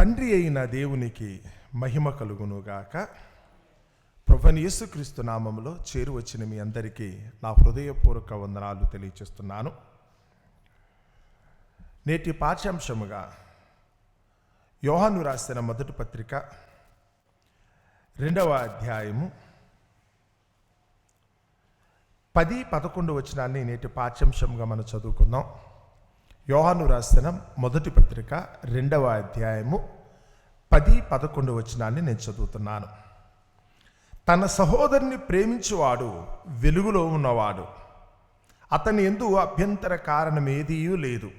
తండ్రి అయిన దేవునికి మహిమ కలుగునుగాక. ప్రభుని యేసుక్రీస్తు నామంలో చేరువచ్చిన మీ అందరికీ నా హృదయపూర్వక వందనాలు తెలియచేస్తున్నాను. నేటి పాఠ్యాంశముగా యోహాను రాసిన మొదటి పత్రిక రెండవ అధ్యాయము పది పదకొండు వచనాన్ని నేటి పాఠ్యాంశంగా మనం చదువుకుందాం. యోహాను రాసిన మొదటి పత్రిక రెండవ అధ్యాయము పది పదకొండు వచనాన్ని నేను చదువుతున్నాను. తన సహోదరుని ప్రేమించువాడు వెలుగులో ఉన్నవాడు. అతని ఎందు అభ్యంతర కారణం ఏదీయూ లేదు.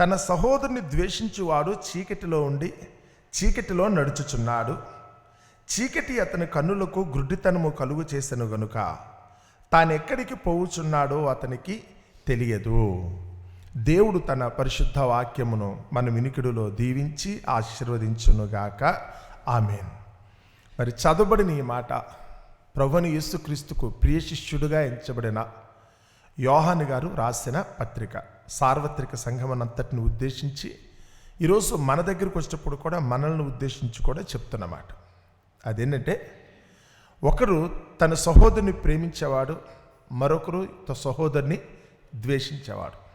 తన సహోదరుని ద్వేషించువాడు చీకటిలో ఉండి చీకటిలో నడుచుచున్నాడు. చీకటి అతని కన్నులకు గుడ్డితనము కలుగు చేసెను గనుక తానెక్కడికి పోవుచున్నాడో అతనికి తెలియదు. దేవుడు తన పరిశుద్ధ వాక్యమును మన వినికిడిలో దీవించి ఆశీర్వదించునుగాక. ఆమెన్. మరి చదవబడిన ఈ మాట ప్రభుని యేసుక్రీస్తుకు ప్రియ శిష్యుడుగా ఎంచబడిన యోహాను గారు రాసిన పత్రిక. సార్వత్రిక సంఘమనంతటిని ఉద్దేశించి ఈరోజు మన దగ్గరికి వచ్చినప్పుడు కూడా మనల్ని ఉద్దేశించి కూడా చెప్తున్నమాట అదేంటంటే ఒకరు తన సహోదరుని ప్రేమించేవాడు మరొకరు తన సహోదరుని ద్వేషించేవాడు.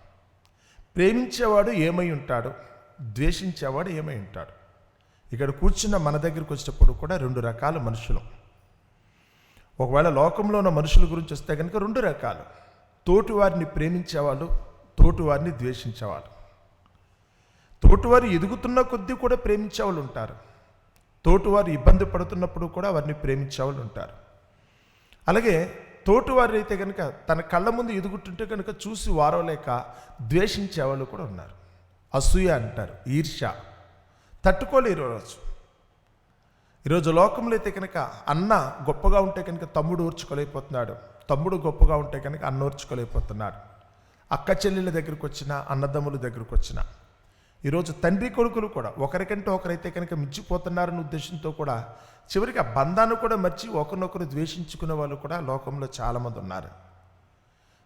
ప్రేమించేవాడు ఏమై ఉంటాడు? ద్వేషించేవాడు ఏమై ఉంటాడు? ఇక్కడ కూర్చున్న మన దగ్గరికి వచ్చినప్పుడు కూడా రెండు రకాల మనుషులు. ఒకవేళ లోకంలో ఉన్న మనుషుల గురించి వస్తే కనుక రెండు రకాలు. తోటి వారిని ప్రేమించేవాళ్ళు తోటి వారిని ద్వేషించేవాళ్ళు. తోటివారు ఎదుగుతున్న కొద్దీ కూడా ప్రేమించేవాళ్ళు ఉంటారు. తోటివారు ఇబ్బంది పడుతున్నప్పుడు కూడా వారిని ప్రేమించేవాళ్ళు ఉంటారు. అలాగే తోటివారు అయితే కనుక తన కళ్ళ ముందు ఎదుగుతుంటే కనుక చూసి వారవలేక ద్వేషించేవాళ్ళు కూడా ఉన్నారు. అసూయ అంటారు ఈర్ష్య తట్టుకోలేరు రోజు ఈరోజు లోకంలో అయితే కనుక అన్న గొప్పగా ఉంటే కనుక తమ్ముడు ఊర్చుకోలేకపోతున్నాడు తమ్ముడు గొప్పగా ఉంటే కనుక అన్న ఊర్చుకోలేకపోతున్నాడు అక్క చెల్లెళ్ళ దగ్గరికి వచ్చిన అన్నదమ్ముల దగ్గరికి వచ్చిన. ఈరోజు తండ్రి కొడుకులు కూడా ఒకరికంటే ఒకరైతే కనుక మించిపోతున్నారన్న ఉద్దేశంతో కూడా చివరికి ఆ బంధాన్ని కూడా మర్చి ఒకరినొకరు ద్వేషించుకునే వాళ్ళు కూడా లోకంలో చాలామంది ఉన్నారు.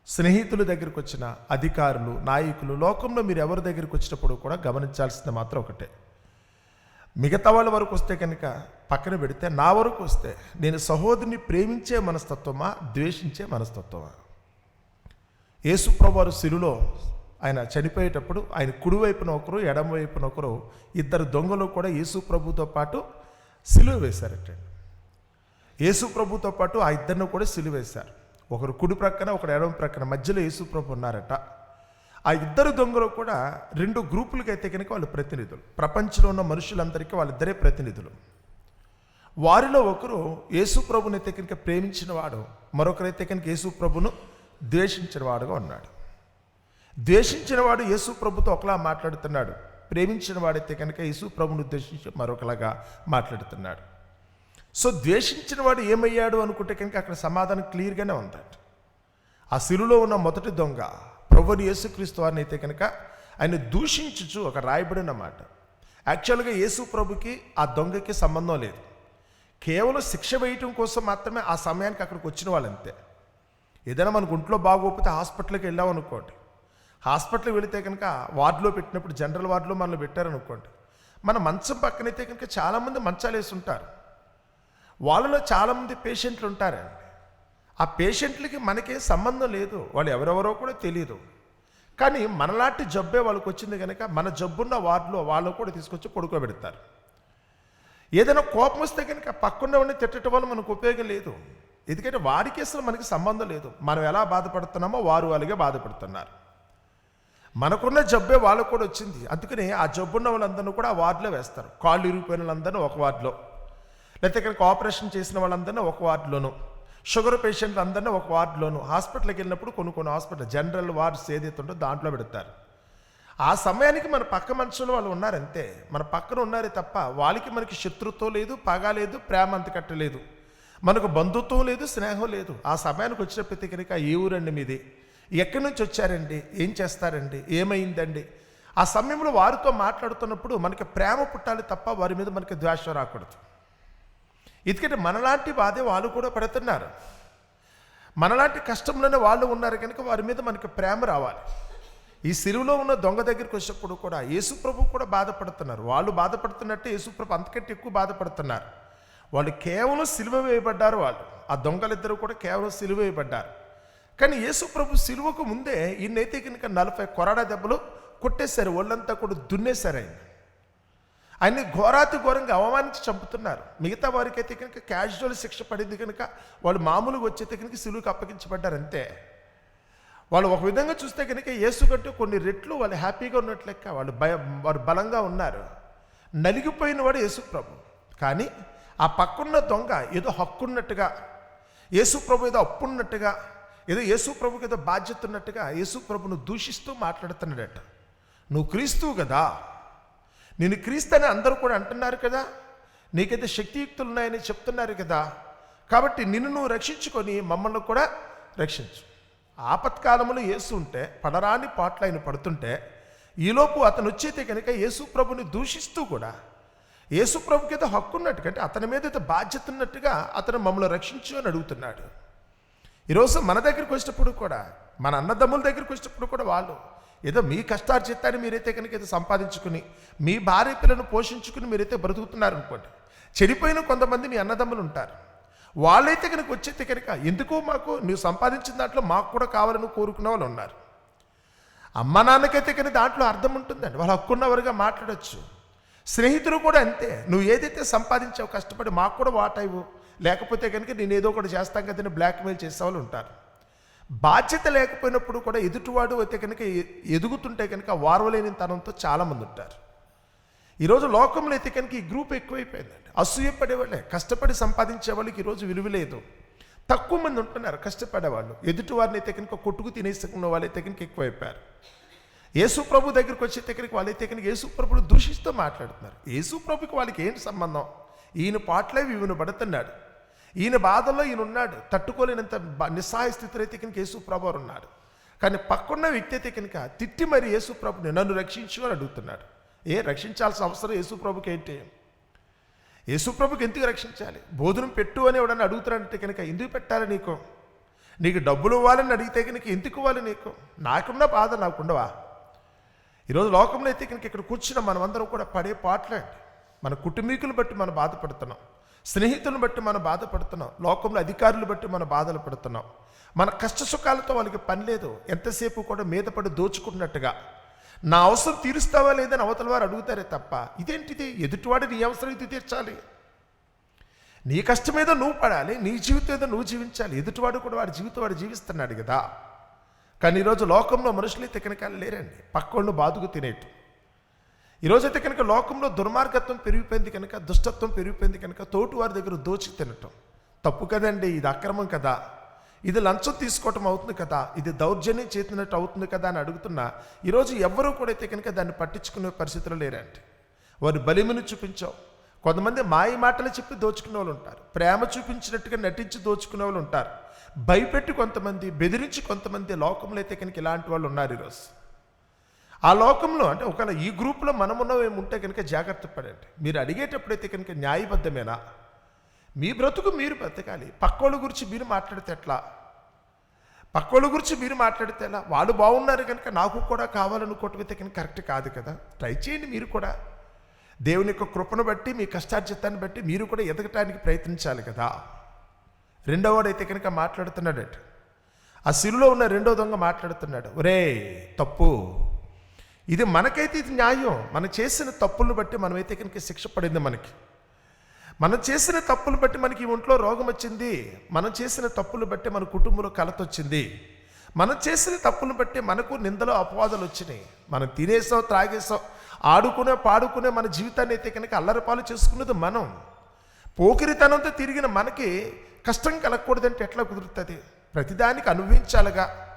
స్నేహితుల దగ్గరికి వచ్చిన అధికారులు నాయకులు లోకంలో మీరు ఎవరి దగ్గరికి వచ్చినప్పుడు కూడా గమనించాల్సింది మాత్రం ఒకటే. మిగతా వాళ్ళ వరకు వస్తే కనుక పక్కన పెడితే నా వరకు వస్తే నేను సహోదరిని ప్రేమించే మనస్తత్వమా ద్వేషించే మనస్తత్వమా? యేసుప్రభు వారు సిరులో ఆయన చనిపోయేటప్పుడు ఆయన కుడివైపున ఒకరు ఎడమ వైపున ఒకరు ఇద్దరు దొంగలు కూడా యేసు ప్రభుతో పాటు సిలువ వేశారటండి యేసు ప్రభుతో పాటు ఆ ఇద్దరిని కూడా సిలువ వేశారు. ఒకరు కుడి ప్రక్కన ఒకరు ఎడమ ప్రక్కన మధ్యలో యేసు ప్రభు ఉన్నారట. ఆ ఇద్దరు దొంగలు కూడా రెండు గ్రూపులకి అయితే కనుక వాళ్ళు ప్రతినిధులు. ప్రపంచంలో ఉన్న మనుషులందరికీ వాళ్ళిద్దరే ప్రతినిధులు. వారిలో ఒకరు యేసు ప్రభునైతే అయితే కనుక ప్రేమించిన వాడు మరొకరైతే కనుక యేసు ప్రభును ద్వేషించిన వాడుగా ఉన్నాడు. ద్వేషించిన వాడు యేసు ప్రభుతో ఒకలా మాట్లాడుతున్నాడు. ప్రేమించిన వాడైతే కనుక యేసు ప్రభుని ఉద్దేశించి మరొకలాగా మాట్లాడుతున్నాడు. సో ద్వేషించిన వాడు ఏమయ్యాడు అనుకుంటే కనుక అక్కడ సమాధానం క్లియర్గానే ఉందట. ఆ సిలులో ఉన్న మొదటి దొంగ ప్రభుని యేసుక్రీస్తు వారిని అయితే కనుక ఆయన దూషించుచు ఒక రాయబడిన మాట యాక్చువల్గా యేసు ప్రభుకి ఆ దొంగకి సంబంధం లేదు. కేవలం శిక్ష వేయటం కోసం మాత్రమే ఆ సమయానికి అక్కడికి వచ్చిన వాళ్ళంతే. ఏదైనా మనకు ఒంట్లో బాగోకపోతే హాస్పిటల్కి వెళ్ళామనుకోండి. హాస్పిటల్కి వెళితే కనుక వార్డులో పెట్టినప్పుడు జనరల్ వార్డులో మనల్ని పెట్టారనుకోండి. మన మంచం పక్కనైతే కనుక చాలామంది మంచాలు వేసి ఉంటారు. వాళ్ళలో చాలామంది పేషెంట్లు ఉంటారండి. ఆ పేషెంట్లకి మనకేం సంబంధం లేదు. వాళ్ళు ఎవరెవరో కూడా తెలియదు కానీ మనలాంటి జబ్బే వాళ్ళకి వచ్చింది కనుక మన జబ్బున్న వార్డులో వాళ్ళు కూడా తీసుకొచ్చి పడుకోబెడతారు. ఏదైనా కోపం వస్తే కనుక పక్కన్నవాడిని తిట్టడం వల్ల మనకు ఉపయోగం లేదు. ఎందుకంటే వాడికి అసలు మనకి సంబంధం లేదు. మనం ఎలా బాధపడుతున్నామో వారు అలాగే బాధపడుతున్నారు. మనకున్న జబ్బే వాళ్ళకు కూడా వచ్చింది. అందుకని ఆ జబ్బున్న వాళ్ళందరినీ కూడా ఆ వార్డులో వేస్తారు. కాళ్ళు ఇరిగిపోయిన వాళ్ళందరినీ ఒక వార్డులో. లేకపోతే ఇక్కడికి ఆపరేషన్ చేసిన వాళ్ళందరినీ ఒక వార్డులోను. షుగర్ పేషెంట్లు అందరినీ ఒక వార్డులోను. హాస్పిటల్కి వెళ్ళినప్పుడు కొన్ని కొన్ని హాస్పిటల్ జనరల్ వార్డ్స్ ఏదైతే ఉందో దాంట్లో పెడతారు. ఆ సమయానికి మన పక్క మనుషులు వాళ్ళు ఉన్నారంతే. మన పక్కన ఉన్నారే తప్ప వాళ్ళకి మనకి శత్రుత్వం లేదు పగ లేదు ప్రేమ అంత కట్టలేదు మనకు బంధుత్వం లేదు స్నేహం లేదు. ఆ సమయానికి వచ్చిన ప్రతి కనుక ఏ ఊరండి మీది. ఎక్కడి నుంచి వచ్చారండి? ఏం చేస్తారండి? ఏమైందండి? ఆ సమయంలో వారితో మాట్లాడుతున్నప్పుడు మనకి ప్రేమ పుట్టాలి తప్ప వారి మీద మనకి ద్వేషం రాకూడదు. ఎందుకంటే మనలాంటి బాధే వాళ్ళు కూడా పడుతున్నారు. మనలాంటి కష్టంలోనే వాళ్ళు ఉన్నారు కనుక వారి మీద మనకి ప్రేమ రావాలి. ఈ సిలువలో ఉన్న దొంగ దగ్గరికి వచ్చినప్పుడు కూడా యేసుప్రభు కూడా బాధపడుతున్నారు. వాళ్ళు బాధపడుతున్నట్టు యేసుప్రభు అంతకంటే ఎక్కువ బాధపడుతున్నారు. వాళ్ళు కేవలం సిలువ వేయబడ్డారు వాళ్ళు. ఆ దొంగలిద్దరూ కూడా కేవలం సిలువ వేయబడ్డారు. కానీ యేసుప్రభు సిలువకు ముందే ఈయనైతే కనుక నలభై కొరడా దెబ్బలు కొట్టేశారు. ఒళ్ళంతా కూడా దున్నేశారు ఆయన. ఆయన్ని ఘోరాతి ఘోరంగా అవమానించి చంపుతున్నారు. మిగతా వారికి అయితే కనుక క్యాజువల్ శిక్ష పడింది కనుక వాళ్ళు మామూలుగా వచ్చేతే కనుక సిలువుకి అప్పగించబడ్డారు అంతే. వాళ్ళు ఒక విధంగా చూస్తే కనుక యేసు కంటే కొన్ని రెట్లు వాళ్ళు హ్యాపీగా ఉన్నట్లు లెక్క వాళ్ళు భయ వారు బలంగా ఉన్నారు. నలిగిపోయిన వాడు యేసుప్రభు కానీ ఆ పక్కన్న దొంగ ఏదో హక్కున్నట్టుగా యేసుప్రభు ఏదో అప్పున్నట్టుగా ఏదో యేసు ప్రభుకి ఏదో బాధ్యత ఉన్నట్టుగా యేసు ప్రభును దూషిస్తూ మాట్లాడుతున్నాడట. నువ్వు క్రీస్తువు కదా? నేను క్రీస్తని అందరూ కూడా అంటున్నారు కదా? నీకైతే శక్తియుక్తులు ఉన్నాయని చెప్తున్నారు కదా? కాబట్టి నిన్ను నువ్వు రక్షించుకొని మమ్మల్ని కూడా రక్షించు. ఆపత్కాలంలో యేసు ఉంటే పడరాని పాటలు ఆయన పడుతుంటే ఈలోపు అతను వచ్చేతే కనుక యేసు ప్రభుని దూషిస్తూ కూడా యేసు ప్రభుకి ఏదో హక్కు ఉన్నట్టుగా అంటే అతని మీద అయితే బాధ్యత ఉన్నట్టుగా అతను మమ్మల్ని రక్షించు అని అడుగుతున్నాడు. ఈరోజు మన దగ్గరికి వచ్చినప్పుడు కూడా మన అన్నదమ్ముల దగ్గరికి వచ్చినప్పుడు కూడా వాళ్ళు ఏదో మీ కష్టార్జితాన్ని మీరైతే కనుక ఏదో సంపాదించుకుని మీ భార్య పిల్లను పోషించుకుని మీరైతే బ్రతుకుతున్నారు అనుకోండి. చెడిపోయిన కొంతమంది మీ అన్నదమ్ములు ఉంటారు. వాళ్ళైతే కనుక వచ్చేతే కనుక ఎందుకో మాకు నువ్వు సంపాదించిన దాంట్లో మాకు కూడా కావాలని కోరుకున్న వాళ్ళు ఉన్నారు. అమ్మ నాన్నకైతే కనుక దాంట్లో అర్థం ఉంటుందండి. వాళ్ళు హక్కున్నవారుగా మాట్లాడచ్చు. స్నేహితులు కూడా అంతే. నువ్వు ఏదైతే సంపాదించావు కష్టపడి మాకు కూడా వాటా లేకపోతే కనుక నేను ఏదో ఒకటి చేస్తాం కదా బ్లాక్మెయిల్ చేసే వాళ్ళు ఉంటారు. బాధ్యత లేకపోయినప్పుడు కూడా ఎదుటివాడు అయితే కనుక ఎదుగుతుంటే కనుక వారవలేని తనంతో చాలామంది ఉంటారు. ఈరోజు లోకంలో అయితే కనుక ఈ గ్రూప్ ఎక్కువైపోయిందండి. అసూయపడేవాళ్ళే కష్టపడి సంపాదించే వాళ్ళకి ఈరోజు విలువ లేదు. తక్కువ మంది ఉంటున్నారు కష్టపడేవాళ్ళు. ఎదుటి వారిని అయితే కనుక కొట్టుకు తినేసుకున్న వాళ్ళైతే కనుక ఎక్కువైపోయారు. యేసు ప్రభు దగ్గరికి వచ్చే దగ్గరికి వాళ్ళైతే కనుక యేసు ప్రభుడు దూషిస్తూ మాట్లాడుతున్నారు. యేసు ప్రభుకి వాళ్ళకి ఏంటి సంబంధం? ఈయన పాటలే ఈయన పడుతున్నాడు ఈయన బాధల్లో ఈయన ఉన్నాడు. తట్టుకోలేనంత నిస్సహాయ స్థితిలో అయితే కనుక యేసు ప్రభు ఉన్నాడు కానీ పక్కన్న వ్యక్తి అయితే కనుక తిట్టి మరి యేసు ప్రభుని నన్ను రక్షించు అని అడుగుతున్నాడు. ఏ రక్షించాల్సిన అవసరం యేసు ప్రభుకి ఏంటి? యేసు ప్రభుకి ఎందుకు రక్షించాలి? భోజనం పెట్టు అని ఎవడన్నా అడుగుతున్నాడంటే కనుక ఎందుకు పెట్టాలి నీకు? నీకు డబ్బులు ఇవ్వాలని అడిగితే కనుక ఎందుకు ఇవ్వాలి నీకు? నాకున్న బాధ నాకుండవా ఈరోజు లోకంలో అయితే కనుక ఇక్కడ కూర్చున్న మనమందరం కూడా పడే పాటలండి మన కుటుంబీకులు బట్టి మనం బాధపడుతున్నాం. స్నేహితులను బట్టి మనం బాధపడుతున్నాం. లోకంలో అధికారులు బట్టి మనం బాధలు పడుతున్నాం. మన కష్ట సుఖాలతో వాళ్ళకి పని లేదు. ఎంతసేపు కూడా మీద పడి దోచుకున్నట్టుగా నా అవసరం తీరుస్తావా లేదని అవతల వారు అడుగుతారే తప్ప ఇదేంటిది? ఎదుటివాడి నీ అవసరం ఇది తీర్చాలి. నీ కష్టం మీద నువ్వు పడాలి నీ జీవితం ఏదో నువ్వు జీవించాలి. ఎదుటివాడు కూడా వాడి జీవితం వాడు జీవిస్తున్నాడు కదా. కానీ ఈరోజు లోకంలో మనుషులు కనుక లేరండి. పక్కోళ్ళు బాదుకు తినేట్టు. ఈరోజైతే కనుక లోకంలో దుర్మార్గత్వం పెరిగిపోయింది కనుక దుష్టత్వం పెరిగిపోయింది కనుక తోటి వారి దగ్గర దోచి తినటం. తప్పు కదండి ఇది అక్రమం కదా. ఇది లంచం తీసుకోవటం అవుతుంది కదా. ఇది దౌర్జన్యం చేసినట్టు అవుతుంది కదా అని అడుగుతున్నా ఈరోజు ఎవ్వరూ కూడా అయితే కనుక దాన్ని పట్టించుకునే పరిస్థితులు లేరండి. వారి బలిమని చూపించావు. కొంతమంది మాయ మాటలు చెప్పి దోచుకునే వాళ్ళు ఉంటారు. ప్రేమ చూపించినట్టుగా నటించి దోచుకునే వాళ్ళు ఉంటారు. భయపెట్టి కొంతమంది బెదిరించి కొంతమంది లోకంలో అయితే కనుక ఇలాంటి వాళ్ళు ఉన్నారు ఈరోజు ఆ లోకంలో అంటే ఒకవేళ ఈ గ్రూప్లో మనమున్నవేమి ఉంటే కనుక జాగ్రత్త పడండి. మీరు అడిగేటప్పుడైతే కనుక న్యాయబద్ధమేనా? మీ బ్రతుకు మీరు బ్రతకాలి. పక్కోళ్ళ గురించి మీరు మాట్లాడితే ఎట్లా? పక్కోళ్ళ గురించి మీరు మాట్లాడితే ఎలా? వాళ్ళు బాగున్నారు కనుక నాకు కూడా కావాలనుకోవటమైతే అయితే కనుక కరెక్ట్ కాదు కదా? ట్రై చేయండి మీరు కూడా. దేవుని యొక్క కృపను బట్టి మీ కష్టార్జితాన్ని బట్టి మీరు కూడా ఎదగటానికి ప్రయత్నించాలి కదా? రెండవడైతే కనుక మాట్లాడుతున్నాడట. ఆ సిరులో ఉన్న రెండో దొంగ మాట్లాడుతున్నాడు. ఒరే తప్పు. ఇది మనకైతే ఇది న్యాయం. మనం చేసిన తప్పులను బట్టి మనమైతే కనుక శిక్ష పడింది మనకి. మనం చేసిన తప్పులు బట్టి మనకి ఒంట్లో రోగం వచ్చింది. మనం చేసిన తప్పులు బట్టి మన కుటుంబంలో కలత వచ్చింది. మనం చేసిన తప్పులు బట్టి మనకు నిందలు అపవాదాలు వచ్చినాయి. మనం తినేసాం త్రాగేసాం ఆడుకునే పాడుకునే మన జీవితాన్ని అయితే కనుక అల్లరిపాలు చేసుకున్నది మనం. పోకిరితనంతో తిరిగిన మనకి కష్టం కలగకూడదంటే ఎట్లా కుదురుతుంది? ప్రతిదానికి అనుభవించాలిగా.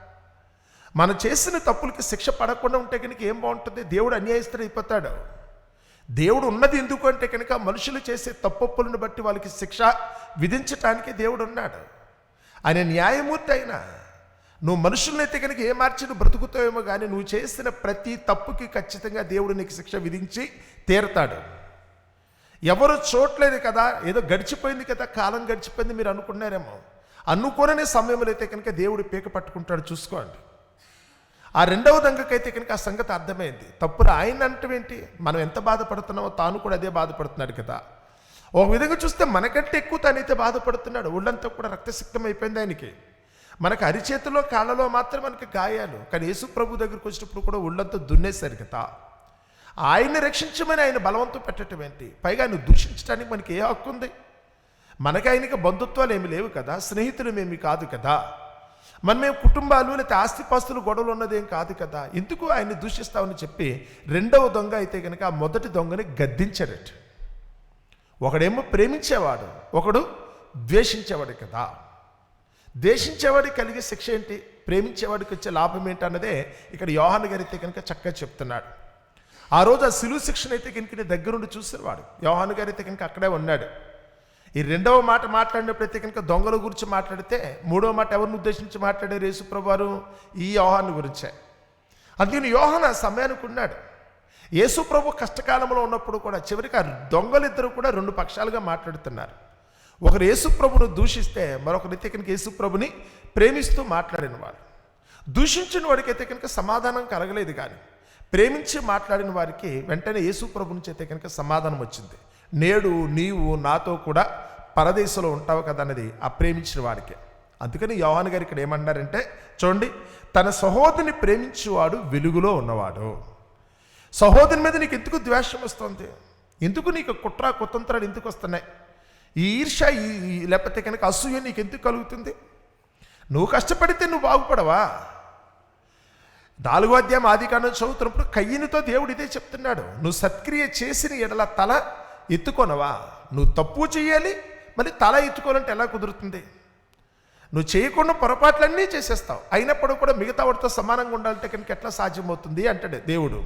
మనం చేసిన తప్పులకి శిక్ష పడకుండా ఉంటే కనుక ఏం బాగుంటుంది? దేవుడు అన్యాయస్తుడు అయిపోతాడు. దేవుడు ఉన్నది ఎందుకు అంటే కనుక మనుషులు చేసే తప్పప్పులను బట్టి వాళ్ళకి శిక్ష విధించటానికి దేవుడు ఉన్నాడు. ఆయన న్యాయమూర్తి అయినా నువ్వు మనుషులనైతే కనుక ఏ మార్చి నువ్వు బ్రతుకుతావేమో కానీ నువ్వు చేసిన ప్రతి తప్పుకి ఖచ్చితంగా దేవుడు నీకు శిక్ష విధించి తీరతాడు. ఎవరు చూడలేదు కదా ఏదో గడిచిపోయింది కదా కాలం గడిచిపోయింది మీరు అనుకున్నారేమో. అనుకోననే సమయంలో అయితే కనుక దేవుడు పీక పట్టుకుంటాడు చూసుకోండి. ఆ రెండవ దొంగకైతే కనుక ఆ సంగతి అర్థమైంది. తప్పురు ఆయన అంటే ఏంటి? మనం ఎంత బాధపడుతున్నామో తాను కూడా అదే బాధపడుతున్నాడు కదా. ఒక విధంగా చూస్తే మనకంటే ఎక్కువ తానైతే బాధపడుతున్నాడు. ఒళ్ళంతా కూడా రక్తసిక్తం అయిపోయింది ఆయనకి. మనకు అరిచేతిలో కాళ్ళలో మాత్రం మనకి గాయాలు. కానీ యేసు ప్రభు దగ్గరికి వచ్చినప్పుడు కూడా ఒళ్ళంతా దున్నేశారు కదా. ఆయన్ని రక్షించమని ఆయన బలవంతం పెట్టడం ఏంటి? పైగా ఆయన దూషించడానికి మనకి ఏ హక్కు ఉంది మనకి ఆయనకి బంధుత్వాలు ఏమి లేవు కదా. స్నేహితులు ఏమి కాదు కదా. మనమే కుటుంబాలు లేకపోతే ఆస్తిపాస్తులు గొడవలు ఉన్నదేం కాదు కదా. ఎందుకు ఆయన్ని దూషిస్తామని చెప్పి రెండవ దొంగ అయితే కనుక ఆ మొదటి దొంగని గద్దించాడట. ఒకడేమో ప్రేమించేవాడు ఒకడు ద్వేషించేవాడు కదా. ద్వేషించేవాడికి కలిగే శిక్ష ఏంటి? ప్రేమించేవాడికి వచ్చే లాభం ఏంటి అన్నదే ఇక్కడ యోహాన్ గారి అయితే కనుక చక్కగా చెప్తున్నాడు. ఆ రోజు ఆ సిలువు శిక్షణ అయితే కనుక దగ్గరుండి చూసేవాడు. యోహాన్ గారి అయితే కనుక అక్కడే ఉన్నాడు. ఈ రెండవ మాట మాట్లాడినప్పుడు అయితే కనుక దొంగల గురించి మాట్లాడితే మూడవ మాట ఎవరిని ఉద్దేశించి మాట్లాడారు యేసుప్రభువారు ఈ యోహాన్ గురించే. అందుకని యోహన సమయానికి ఉన్నాడు. యేసు కష్టకాలంలో ఉన్నప్పుడు కూడా చివరికి ఆ దొంగలిద్దరూ కూడా రెండు పక్షాలుగా మాట్లాడుతున్నారు. ఒకరు యేసుప్రభును దూషిస్తే మరొకరైతే కనుక యేసుప్రభుని ప్రేమిస్తూ మాట్లాడిన వాడు దూషించిన వాడికైతే కనుక సమాధానం కలగలేదు కానీ ప్రేమించి మాట్లాడిన వారికి వెంటనే యేసు నుంచి అయితే కనుక సమాధానం వచ్చింది. నేడు నీవు నాతో కూడా పరదేశంలో ఉంటావు కదా అన్నది ఆ ప్రేమించిన వాడికి. అందుకని యోహాన్ గారు ఇక్కడ ఏమన్నారంటే చూడండి తన సహోదరిని ప్రేమించేవాడు వెలుగులో ఉన్నవాడు. సహోదరుని మీద నీకు ఎందుకు ద్వేషం వస్తుంది? ఎందుకు నీకు కుట్ర కుతంత్రాలు ఎందుకు వస్తున్నాయి? ఈ ఈర్ష ఈ ఈ- లేకపోతే కనుక అసూయ నీకు ఎందుకు కలుగుతుంది? నువ్వు కష్టపడితే నువ్వు బాగుపడవా? నాలుగో అధ్యాయం ఆది కాండం చదువుతున్నప్పుడు కయ్యనితో దేవుడు ఇదే చెప్తున్నాడు. నువ్వు సత్క్రియ చేసిన ఎడల తల ఎత్తుకొనవా నువ్వు తప్పు చేయాలి మరి తల ఎత్తుకోవాలంటే ఎలా కుదురుతుంది? నువ్వు చేయకుండా పొరపాట్లన్నీ చేసేస్తావు. అయినప్పుడు కూడా మిగతా వాడితో సమానంగా ఉండాలంటే కనుక ఎట్లా సాధ్యమవుతుంది? అంటాడు దేవుడు.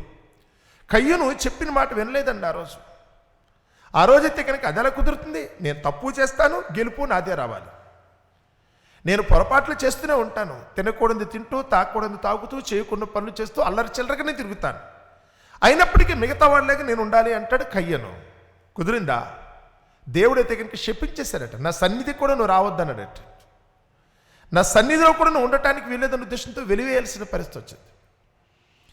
కయ్యను చెప్పిన మాట వినలేదండి ఆ రోజు. ఆ రోజైతే కనుక అది ఎలా కుదురుతుంది? నేను తప్పు చేస్తాను గెలుపు నాదే రావాలి. నేను పొరపాట్లు చేస్తూనే ఉంటాను. తినకూడదు తింటూ తాగకూడదు తాగుతూ చేయకుండా పనులు చేస్తూ అల్లరి చిల్లరగానే తిరుగుతాను. అయినప్పటికీ మిగతా వాళ్ళగా నేను ఉండాలి అంటాడు కయ్యను. కుదిరిందా? దేవుడైతే కనుక శపించేశాడట నా సన్నిధి కూడా నువ్వు రావద్దన్నాడట. నా సన్నిధిలో కూడా నువ్వు ఉండటానికి వీలేదన్న ఉద్దేశంతో వెలివేయాల్సిన పరిస్థితి వచ్చింది.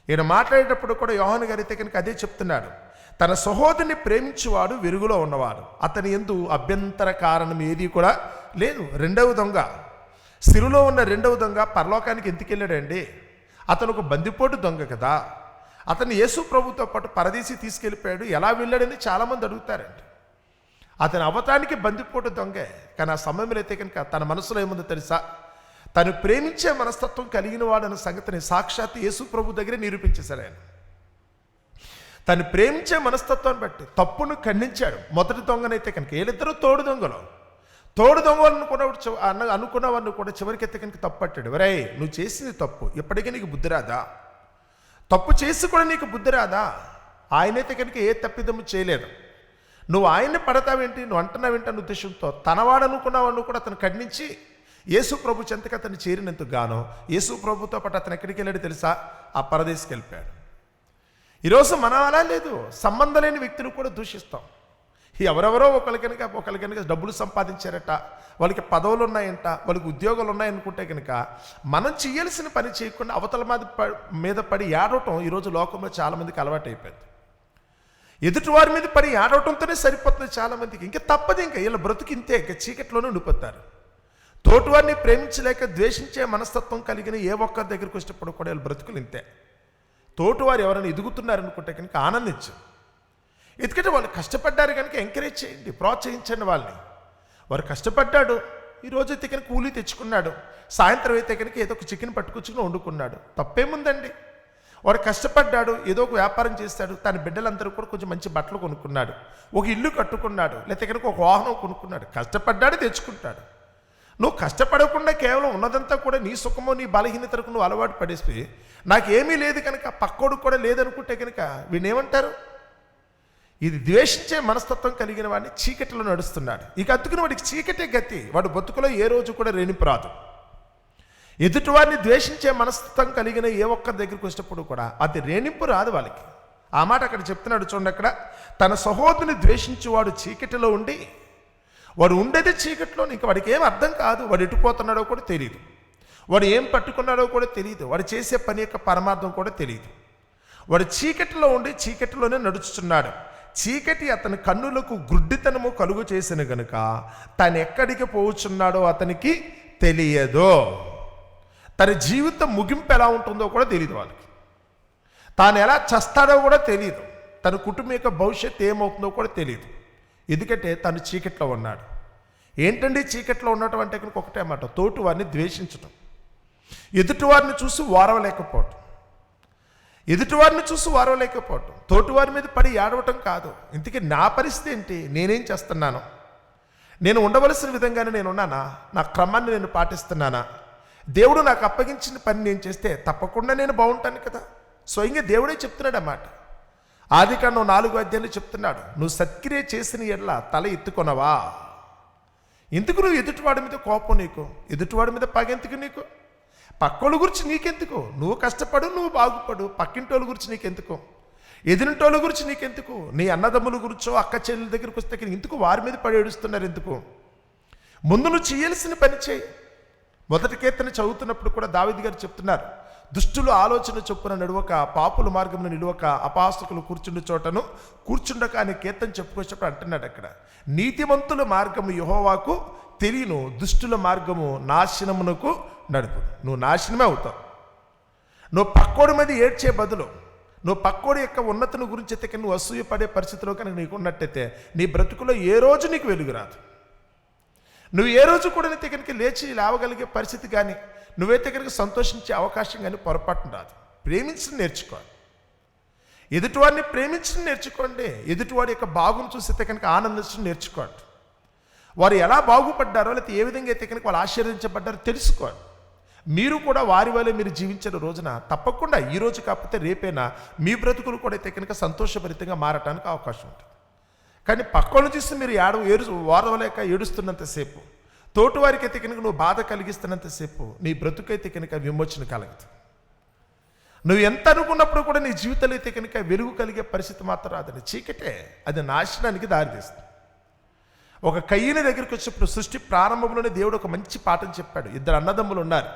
ఈయన మాట్లాడేటప్పుడు కూడా యోహన్ గారు అయితే కనుక అదే చెప్తున్నాడు. తన సహోదరిని ప్రేమించేవాడు వెలుగులో ఉన్నవాడు. అతని ఎందు అభ్యంతర కారణం ఏది కూడా లేదు. రెండవ దొంగ. సిరులో ఉన్న రెండవ దొంగ పరలోకానికి ఎందుకు వెళ్ళాడండి? అతను ఒక బందిపోటు దొంగ కదా. అతను యేసు ప్రభుతో పాటు పరదేశి తీసుకెళ్ళిపోయాడు. ఎలా వెళ్ళాడని చాలామంది అడుగుతారండి. అతని అవతానికి బందిపోటు దొంగే. కానీ ఆ సమయంలో అయితే కనుక తన మనసులో ఏముందో తెలుసా? తను ప్రేమించే మనస్తత్వం కలిగిన వాడన్న సంగతిని సాక్షాత్ యేసు ప్రభు దగ్గరే నిరూపించేశాడు ఆయన. తను ప్రేమించే మనస్తత్వాన్ని బట్టి తప్పును ఖండించాడు. మొదటి దొంగనైతే కనుక వీళ్ళిద్దరూ తోడు దొంగలు. తోడు దొంగలు అనుకున్నప్పుడు అన్న అనుకున్నవాడిని కూడా చివరికి అయితే కనుక తప్పు పట్టాడు. వరే నువ్వు చేసింది తప్పు. ఇప్పటికీ నీకు బుద్ధి రాదా? తప్పు చేసి కూడా నీకు బుద్ధి రాదా? ఆయనైతే కనుక ఏ తప్పిదము చేయలేదు. నువ్వు ఆయన్ని పడతావేంటి? నువ్వు అంటున్నావేంటి అన్న ఉద్దేశంతో తనవాడు అనుకున్నవాడిని కూడా అతను ఖండించి యేసు ప్రభు చెంతకు అతను చేరినందుకు గాను యేసు ప్రభుతో పాటు అతను ఎక్కడికి వెళ్ళాడు తెలుసా? ఆ పరదేశకి వెళ్ళిపోయాడు. ఈరోజు మనం అలా లేదు. సంబంధం లేని వ్యక్తిని కూడా దూషిస్తాం. ఎవరెవరో ఒకరి కనుక ఒకరి కనుక డబ్బులు సంపాదించారట వాళ్ళకి పదవులు ఉన్నాయంట వాళ్ళకి ఉద్యోగాలు ఉన్నాయనుకుంటే కనుక మనం చేయాల్సిన పని చేయకుండా అవతల మీద మీద పడి ఏడవటం ఈరోజు లోకంలో చాలామందికి అలవాటు అయిపోయింది ఎదుటి వారి మీద పడి ఏడవటంతోనే సరిపోతుంది చాలామందికి. ఇంకా తప్పదు ఇంకా వీళ్ళ బ్రతుకు ఇంతే ఇంకా చీకట్లోనే ఉండిపోతారు. తోటివారిని ప్రేమించలేక ద్వేషించే మనస్తత్వం కలిగిన ఏ ఒక్కరి దగ్గరికి వచ్చినప్పుడు కూడా వీళ్ళ బ్రతుకులు ఇంతే. తోటివారు ఎవరైనా ఎదుగుతున్నారనుకుంటే కనుక ఆనందించు ఎందుకంటే వాళ్ళు కష్టపడ్డారు కనుక ఎంకరేజ్ చేయండి ప్రోత్సహించండి వాళ్ళని. వారు కష్టపడ్డాడు ఈరోజు అయితే కనుక కూలీ తెచ్చుకున్నాడు సాయంత్రం అయితే కనుక ఏదో ఒక చికెన్ పట్టుకొచ్చుకుని వండుకున్నాడు. తప్పేముందండి? వాడు కష్టపడ్డాడు ఏదో ఒక వ్యాపారం చేస్తాడు తన బిడ్డలందరూ కూడా కొంచెం మంచి బట్టలు కొనుక్కున్నాడు ఒక ఇల్లు కట్టుకున్నాడు లేకపోతే కనుక ఒక వాహనం కొనుక్కున్నాడు కష్టపడ్డాడు తెచ్చుకుంటాడు. నువ్వు కష్టపడకుండా కేవలం ఉన్నదంతా కూడా నీ సుఖమో నీ బలహీనతలకు నువ్వు అలవాటు పడేసి నాకేమీ లేదు కనుక పక్కోడు కూడా లేదనుకుంటే కనుక వీణేమంటారు ఇది ద్వేషించే మనస్తత్వం కలిగిన వాడిని చీకటిలో నడుస్తున్నాడు. ఇక అతుకుని వాడికి చీకటే గతి. వాడు బతుకులో ఏ రోజు కూడా రేణింపు రాదు ఎదుటివారిని ద్వేషించే మనస్తత్వం కలిగిన ఏ ఒక్క దగ్గరికి వచ్చినప్పుడు కూడా అది రేణింపు రాదు వాళ్ళకి. ఆ మాట అక్కడ చెప్తున్నాడు చూడండి అక్కడ. తన సహోదరుని ద్వేషించేవాడు చీకటిలో ఉండి వాడు ఉండేది చీకట్లో ఇంకా వాడికి ఏం అర్థం కాదు. వాడు ఎటుపోతున్నాడో కూడా తెలియదు వాడు ఏం పట్టుకున్నాడో కూడా తెలియదు వాడు చేసే పని యొక్క పరమార్థం కూడా తెలియదు వాడు చీకటిలో ఉండి చీకటిలోనే నడుచుతున్నాడు. చీకటి అతని కన్నులకు గుడ్డితనము కలుగు చేసిన గనుక తను ఎక్కడికి పోవచ్చున్నాడో అతనికి తెలియదు. తన జీవితం ముగింపు ఎలా ఉంటుందో కూడా తెలియదు వాళ్ళకి. తాను ఎలా చస్తాడో కూడా తెలియదు తన కుటుంబం యొక్క భవిష్యత్తు ఏమవుతుందో కూడా తెలియదు ఎందుకంటే తను చీకట్లో ఉన్నాడు. ఏంటండి చీకట్లో ఉండటం అంటే ఒకటే మాట తోటి వారిని ద్వేషించటం. ఎదుటివారిని చూసి వారవలేకపోవటం. ఎదుటివారిని చూసి వారవలేకపోవటం. తోటివారి మీద పడి ఏడవటం కాదు. ఇంతకీ నా పరిస్థితి ఏంటి? నేనేం చేస్తున్నాను? నేను ఉండవలసిన విధంగానే నేను ఉన్నానా నా క్రమాన్ని నేను పాటిస్తున్నానా? దేవుడు నాకు అప్పగించిన పని నేను చేస్తే తప్పకుండా నేను బాగుంటాను కదా? స్వయంగా దేవుడే చెప్తున్నాడు అన్నమాట ఆది కాండం నాలుగు అధ్యాయులు చెప్తున్నాడు నువ్వు సత్క్రియ చేసిన ఎడ్ల తల ఎత్తుకొనవా? ఎందుకు నువ్వు ఎదుటివాడి మీద కోపం నీకు? ఎదుటివాడి మీద పగెందుకు నీకు? పక్కోళ్ళ గురించి నీకెందుకు? నువ్వు కష్టపడు నువ్వు బాగుపడు. పక్కింటోళ్ళ గురించి నీకెందుకు? ఎదిరింటోళ్ళ గురించి నీకెందుకు? నీ అన్నదమ్ముల గురించో అక్క చెల్లెల దగ్గరికి వస్తే ఎందుకు వారి మీద పడి ఏడుస్తున్నారు ఎందుకు? ముందు నువ్వు చేయాల్సిన పని చేయి. మొదటి కీర్తన చదువుతున్నప్పుడు కూడా దావిది గారు చెప్తున్నారు దుష్టులు ఆలోచన చొప్పున నడువక పాపుల మార్గంలో నిలువక అపాసకులు కూర్చుండు చోటను కూర్చుండక అని కీర్తన చెప్పుకొచ్చినప్పుడు అంటున్నాడు అక్కడ. నీతిమంతుల మార్గము యహోవాకు తెలియను దుష్టుల మార్గము నాశనమునకు నడుపు. నువ్వు నాశనమే అవుతావు. నువ్వు పక్కోడి మీద ఏడ్చే బదులు నువ్వు పక్కోడి యొక్క ఉన్నతిని గురించి అయితే నువ్వు అసూయపడే పరిస్థితిలో కనుక నీకు ఉన్నట్టయితే నీ బ్రతుకులో ఏ రోజు నీకు వెలుగు రాదు. నువ్వు ఏ రోజు కూడా అయితే కనుక లేచి లేవగలిగే పరిస్థితి కానీ నువ్వైతే కనుక సంతోషించే అవకాశం కానీ పొరపాటు రాదు. ప్రేమించడం నేర్చుకోవాలి. ఎదుటివాడిని ప్రేమించడం నేర్చుకోండి. ఎదుటివాడి యొక్క బాగును చూస్తే కనుక ఆనందించడం నేర్చుకోండి. వారు ఎలా బాగుపడ్డారో లేకపోతే ఏ విధంగా అయితే కనుక వాళ్ళు ఆశీర్వదించబడ్డారో తెలుసుకోండి. మీరు కూడా వారి వల్ల మీరు జీవించిన రోజున తప్పకుండా ఈ రోజు కాకపోతే రేపైనా మీ బ్రతుకులు కూడా అయితే కనుక సంతోషభరితంగా మారటానికి అవకాశం ఉంటుంది. కానీ పక్కన చూసి మీరు ఏడు ఏడు వారవలేక ఏడుస్తున్నంతసేపు తోటివారికి అయితే కనుక నువ్వు బాధ కలిగిస్తున్నంతసేపు నీ బ్రతుకైతే కనుక విమోచన కలగదు. నువ్వు ఎంత అనుకున్నప్పుడు కూడా నీ జీవితంలో అయితే కనుక వెలుగు కలిగే పరిస్థితి మాత్రం రాదని చీకటే అది నాశనానికి దారితీస్తుంది ఒక కయ్యని దగ్గరికి వచ్చినప్పుడు సృష్టి ప్రారంభంలోనే దేవుడు ఒక మంచి పాఠం చెప్పాడు. ఇద్దరు అన్నదమ్ములు ఉన్నారు.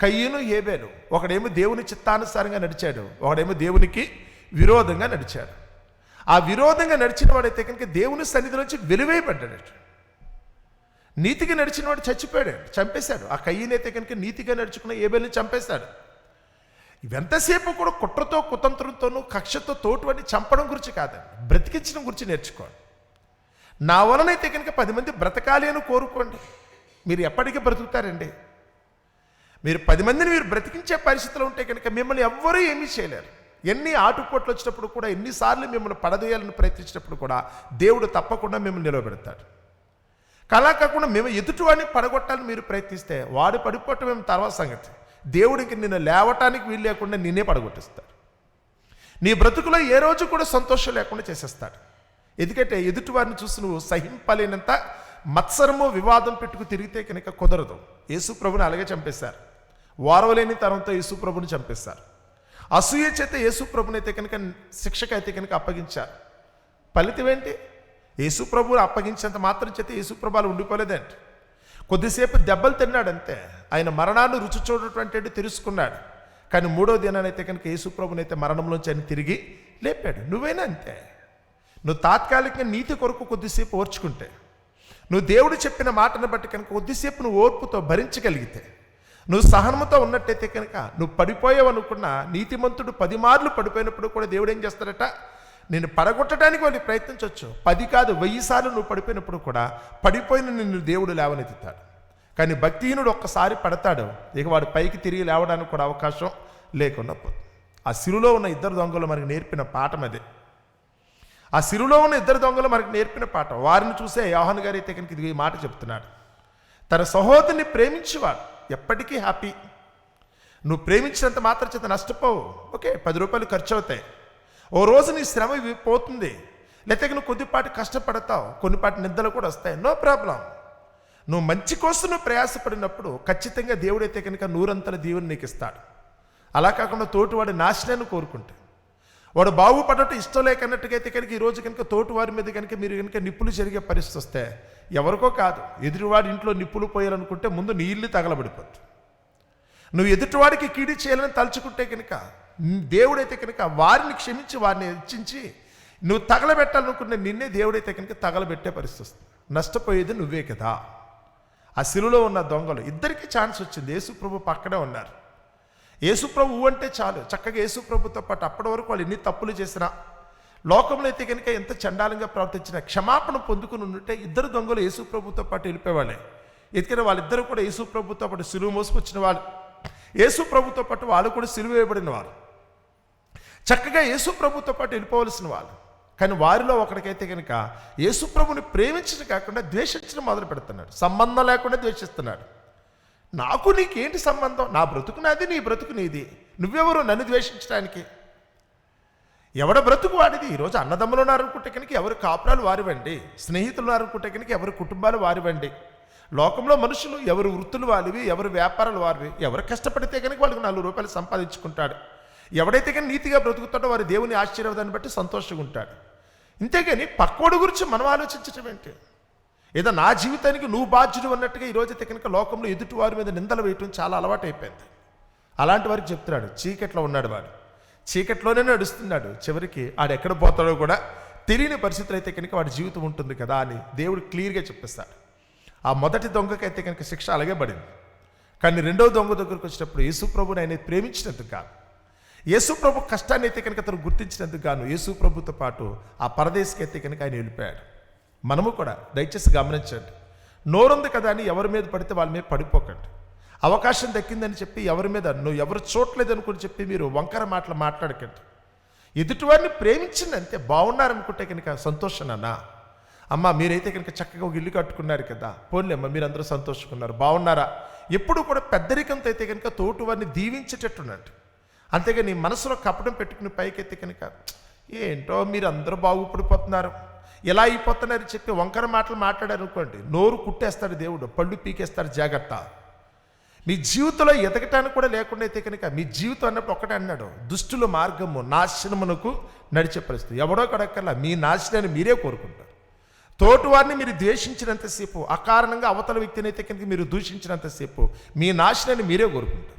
కయ్యను ఏబేలు ఒకడేమో దేవుని చిత్తానుసారంగా నడిచాడు ఒకడేమో దేవునికి విరోధంగా నడిచాడు. ఆ విరోధంగా నడిచిన వాడైతే కనుక దేవుని సన్నిధిలోంచి వెలువైపడ్డాడు నీతిగా నడిచిన వాడు చచ్చిపోయాడు చంపేశాడు. ఆ కయ్యనైతే కనుక నీతిగా నడుచుకున్న ఏబేల్ని చంపేశాడు. ఇవెంతసేపు కూడా కుట్రతో కుతంత్రంతోనూ కక్షతో తోటివాడిని చంపడం గురించి కాదండి. బ్రతికించడం గురించి నేర్చుకోండి. నా వలనైతే కనుక పది మంది బ్రతకాలి అని కోరుకోండి. మీరు ఎప్పటికీ బ్రతుకుతారండి. మీరు పది మందిని మీరు బ్రతికించే పరిస్థితిలో ఉంటే కనుక మిమ్మల్ని ఎవ్వరూ ఏమీ చేయలేరు. ఎన్ని ఆటుపోట్లు వచ్చినప్పుడు కూడా ఎన్నిసార్లు మిమ్మల్ని పడదేయాలని ప్రయత్నించినప్పుడు కూడా దేవుడు తప్పకుండా మిమ్మల్ని నిలబెడతాడు. అలా కాకుండా మేము ఎదుటివాడిని పడగొట్టాలని మీరు ప్రయత్నిస్తే వాడు పడిపోవటం మేము తర్వాత సంగతి. దేవుడికి నిన్ను లేవటానికి వీలు లేకుండా నిన్నే పడగొట్టిస్తాడు నీ బ్రతుకులో ఏ రోజు కూడా సంతోషం లేకుండా చేసేస్తాడు. ఎందుకంటే ఎదుటివారిని చూసి నువ్వు సహింపలేనంత మత్సరము వివాదం పెట్టుకు తిరిగితే కనుక కుదరదు. యేసు ప్రభుని అలాగే చంపేశారు. వారవలేని తరంతో యేసు ప్రభుని చంపేశారు. అసూయ చేత యేసు ప్రభుని అయితే కనుక శిక్షకైతే కనుక అప్పగించారు. ఫలితం ఏంటి? యేసు ప్రభువుని అప్పగించేంత మాత్రం చేత యేసు ప్రభాలు కొద్దిసేపు దెబ్బలు తిన్నాడంతే. ఆయన మరణాన్ని రుచి చూడటువంటి తెలుసుకున్నాడు. కానీ మూడో దినానైతే కనుక యేసుప్రభునైతే మరణంలోంచి ఆయన తిరిగి లేపాడు. నువ్వైనా అంతే? నువ్వు తాత్కాలికంగా నీతి కొరకు కొద్దిసేపు ఓర్చుకుంటే నువ్వు దేవుడు చెప్పిన మాటను బట్టి కనుక కొద్దిసేపు నువ్వు ఓర్పుతో భరించగలిగితే నువ్వు సహనముతో ఉన్నట్టయితే కనుక నువ్వు పడిపోయావు అనుకున్న నీతిమంతుడు పది మార్లు పడిపోయినప్పుడు కూడా దేవుడు ఏం చేస్తాడట? నేను పడగొట్టడానికి వాళ్ళు ప్రయత్నించవచ్చు పది కాదు వెయ్యి సార్లు నువ్వు పడిపోయినప్పుడు కూడా పడిపోయిన నిన్ను దేవుడు లేవనెత్తుతాడు. కానీ భక్తిహీనుడు ఒక్కసారి పడతాడు. ఇక వాడు పైకి తిరిగి లేవడానికి కూడా అవకాశం లేకుండా పోతుంది. ఆ సిరులో ఉన్న ఇద్దరు దొంగలు మనకి నేర్పిన పాఠం అదే. ఆ సిరులో ఉన్న ఇద్దరు దొంగలు మనకు నేర్పిన పాఠం. వారిని చూసే యోహన్ గారి అయితే కనుక ఇది ఈ మాట చెప్తున్నాడు. తన సహోదరుని ప్రేమించేవాడు. ఎప్పటికీ హ్యాపీ. నువ్వు ప్రేమించినంత మాత్రం చేత నష్టపోవు. ఓకే పది రూపాయలు ఖర్చు అవుతాయి ఓ రోజు నీ శ్రమ పోతుంది. లేకపోతే నువ్వు కొద్దిపాటి కష్టపడతావు కొన్నిపాటి నిద్రలు కూడా వస్తాయి. No problem. నువ్వు మంచి కోసం నువ్వు ప్రయాసపడినప్పుడు ఖచ్చితంగా దేవుడైతే కనుక నూరంతల దీవుని నీకు ఇస్తాడు. అలా కాకుండా తోటివాడి నాశనాన్ని కోరుకుంటే. వాడు బాగుపడటం ఇష్టం లేకన్నట్టుగైతే అయితే కనుక ఈ రోజు కనుక తోటివారి మీద కనుక మీరు కనుక నిప్పులు జరిగే పరిస్థితి వస్తే ఎవరికో కాదు ఎదురువాడి ఇంట్లో నిప్పులు పోయాలనుకుంటే ముందు నీళ్ళు తగలబడిపోద్ది. నువ్వు ఎదుటివాడికి కీడి చేయాలని తలుచుకుంటే కనుక దేవుడైతే కనుక వారిని క్షమించి వారిని హెచ్చించి నువ్వు తగలబెట్టాలనుకున్న నిన్నే దేవుడైతే కనుక తగలబెట్టే పరిస్థితి వస్తుంది. నష్టపోయేది నువ్వే కదా. ఆ శిలులో ఉన్న దొంగలు ఇద్దరికి ఛాన్స్ వచ్చింది. యేసుప్రభు పక్కనే ఉన్నారు. యేసుప్రభు అంటే చాలు. చక్కగా యేసుప్రభుతో పాటు అప్పటి వరకు వాళ్ళు ఎన్ని తప్పులు చేసినా లోకంలో అయితే కనుక ఎంత చండాలంగా ప్రవర్తించినా క్షమాపణ పొందుకుని ఉంటే ఇద్దరు దొంగలు యేసుప్రభుతో పాటు వెళ్ళిపోయేవాళ్ళే. ఎందుకంటే వాళ్ళిద్దరూ కూడా యేసుప్రభుతో పాటు సిలువ మోసుకొచ్చిన వాళ్ళు. యేసుప్రభుతో పాటు వాళ్ళు కూడా సిలువ వేయబడిన వాళ్ళు. చక్కగా యేసుప్రభుతో పాటు వెళ్ళిపోవలసిన వాళ్ళు. కానీ వారిలో ఒకరికైతే కనుక యేసుప్రభుని ప్రేమించడం కాకుండా ద్వేషించడం మొదలు పెడుతున్నాడు. సంబంధం లేకుండా ద్వేషిస్తున్నాడు. నాకు నీకేంటి సంబంధం? నా బ్రతుకు నాది నీ బ్రతుకు నీది. నువ్వెవరు నన్ను ద్వేషించడానికి? ఎవడ బ్రతుకు వాడిది? ఈరోజు అన్నదమ్ములు ఉన్నారనుకుంటే కనుక ఎవరు కాపురాలు వారివండి. స్నేహితులు ఉన్నారనుకుంటే కనుక ఎవరి కుటుంబాలు వారివండి. లోకంలో మనుషులు ఎవరు వృత్తులు వారివి? ఎవరు వ్యాపారాలు వారివి? ఎవరు కష్టపడితే కనుక వాళ్ళకి నాలుగు రూపాయలు సంపాదించుకుంటాడు. ఎవడైతే కానీ నీతిగా బ్రతుకుతాడో వారి దేవుని ఆశీర్వాదాన్ని బట్టి సంతోషంగా ఉంటాడు. ఇంతేగాని పక్కోడు గురించి మనం ఆలోచించటం ఏంటి? ఏదో నా జీవితానికి నువ్వు బాధ్యుడు అన్నట్టుగా ఈరోజైతే కనుక లోకంలో ఎదుటి వారి మీద నిందలు వేయటం చాలా అలవాటు అయిపోయింది అలాంటి వారికి చెప్తున్నాడు చీకట్లో ఉన్నాడు వాడు. చీకట్లోనే నడుస్తున్నాడు. చివరికి ఆడు ఎక్కడ పోతాడో కూడా తెలియని పరిస్థితులు అయితే కనుక వాడి జీవితం ఉంటుంది కదా అని దేవుడు క్లియర్గా చెప్పిస్తాడు. ఆ మొదటి దొంగకైతే కనుక శిక్ష అలాగే పడింది. కానీ రెండవ దొంగ దగ్గరకు వచ్చినప్పుడు యేసుప్రభుని ఆయన ప్రేమించినందుకు కాదు. యేసుప్రభు కష్టాన్ని అయితే కనుక అతను గుర్తించినందుకు గాను యేసుప్రభుతో పాటు ఆ పరదేశికి అయితే కనుక ఆయన వెళ్ళిపోయాడు. మనము కూడా దయచేసి గమనించండి. నోరుంది కదా అని ఎవరి మీద పడితే వాళ్ళ మీద పడిపోకండి. అవకాశం దక్కిందని చెప్పి ఎవరి మీద నువ్వు ఎవరు చూడలేదు అనుకుని చెప్పి మీరు వంకర మాటలు మాట్లాడకండి. ఎదుటివారిని ప్రేమించింది అంతే బాగున్నారనుకుంటే కనుక సంతోషనన్నా అమ్మ మీరైతే కనుక చక్కగా ఒక ఇల్లు కట్టుకున్నారు కదా పోన్లే అమ్మ మీరందరూ సంతోషకున్నారు బాగున్నారా? ఎప్పుడు కూడా పెద్దరికంతో అయితే కనుక తోటి వారిని దీవించేటట్టున్నట్టు అంతేగా నీ మనసులో కపటం పెట్టుకుని పైకెత్తి కనుక ఏంటో మీరు అందరూ బాగుపడిపోతున్నారు. ఎలా అయిపోతున్నారు చెప్పి వంకర మాటలు మాట్లాడారు అనుకోండి నోరు కుట్టేస్తాడు దేవుడు పళ్ళు పీకేస్తాడు జాగ్రత్త. మీ జీవితంలో ఎదగటానికి కూడా లేకుండా అయితే కనుక మీ జీవితం అన్నప్పుడు ఒకటే అన్నాడు దుష్టుల మార్గము నాశనమునకు నడిచే పరిస్థితి. ఎవడో కడక్కర్లా మీ నాశనాన్ని మీరే కోరుకుంటారు. తోటివారిని మీరు ద్వేషించినంతసేపు అకారణంగా అవతల వ్యక్తిని అయితే కనుక మీరు దూషించినంతసేపు మీ నాశనాన్ని మీరే కోరుకుంటారు.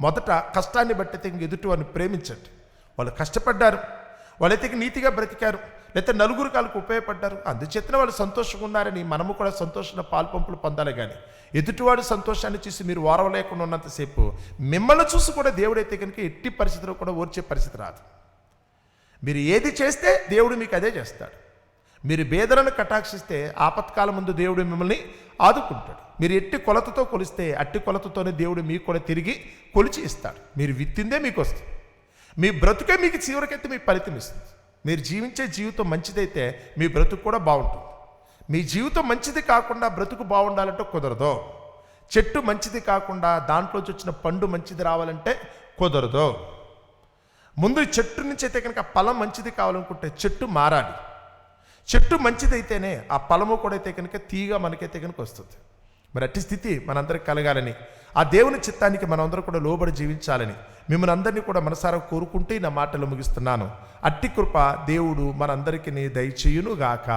మొదట కష్టాన్ని బట్టి అయితే ఎదుటి వారిని ప్రేమించండి. వాళ్ళు కష్టపడ్డారు. వాళ్ళైతే నీతిగా బ్రతికారు. లేకపోతే నలుగురు కాలకు ఉపయోగపడ్డారు. అందుచేతనే వాళ్ళు సంతోషంగా ఉన్నారని మనము కూడా సంతోషంగా పాల్పంపులు పొందాలి కానీ ఎదుటివాడు సంతోషాన్ని చూసి మీరు ఓరవలేకుండా ఉన్నంతసేపు మిమ్మల్ని చూసి కూడా దేవుడైతే కనుక ఎట్టి పరిస్థితిలో కూడా ఓర్చే పరిస్థితి రాదు. మీరు ఏది చేస్తే దేవుడు మీకు అదే చేస్తాడు. మీరు బేదలను కటాక్షిస్తే ఆపత్కాలం ముందు దేవుడు మిమ్మల్ని ఆదుకుంటాడు. మీరు ఎట్టి కొలతతో కొలిస్తే అట్టి కొలతతోనే దేవుడు మీకు కూడా తిరిగి కొలిచి ఇస్తాడు. మీరు విత్తిందే మీకు వస్తుంది మీ బ్రతుకే మీకు చివరికైతే మీ ఫలితం ఇస్తుంది. మీరు జీవించే జీవితం మంచిదైతే మీ బ్రతుకు కూడా బాగుంటుంది. మీ జీవితం మంచిది కాకుండా బ్రతుకు బాగుండాలంటే కుదరదు. చెట్టు మంచిది కాకుండా దాంట్లోంచి వచ్చిన పండు మంచిది రావాలంటే కుదరదు. ముందు చెట్టు నుంచి అయితే కనుక ఫలం మంచిది కావాలనుకుంటే చెట్టు మారాలి. చెట్టు మంచిదైతేనే ఆ ఫలము కూడా అయితే కనుక తీగ మనకైతే కనుక వస్తుంది. మరి అట్టి స్థితి మనందరికి కలగాలని ఆ దేవుని చిత్తానికి మనందరూ కూడా లోబడి జీవించాలని మిమ్మల్ని అందరినీ కూడా మనసారా కోరుకుంటే నా మాటలు ముగిస్తున్నాను. అట్టి కృప దేవుడు మనందరికీ దయచేయునుగాక.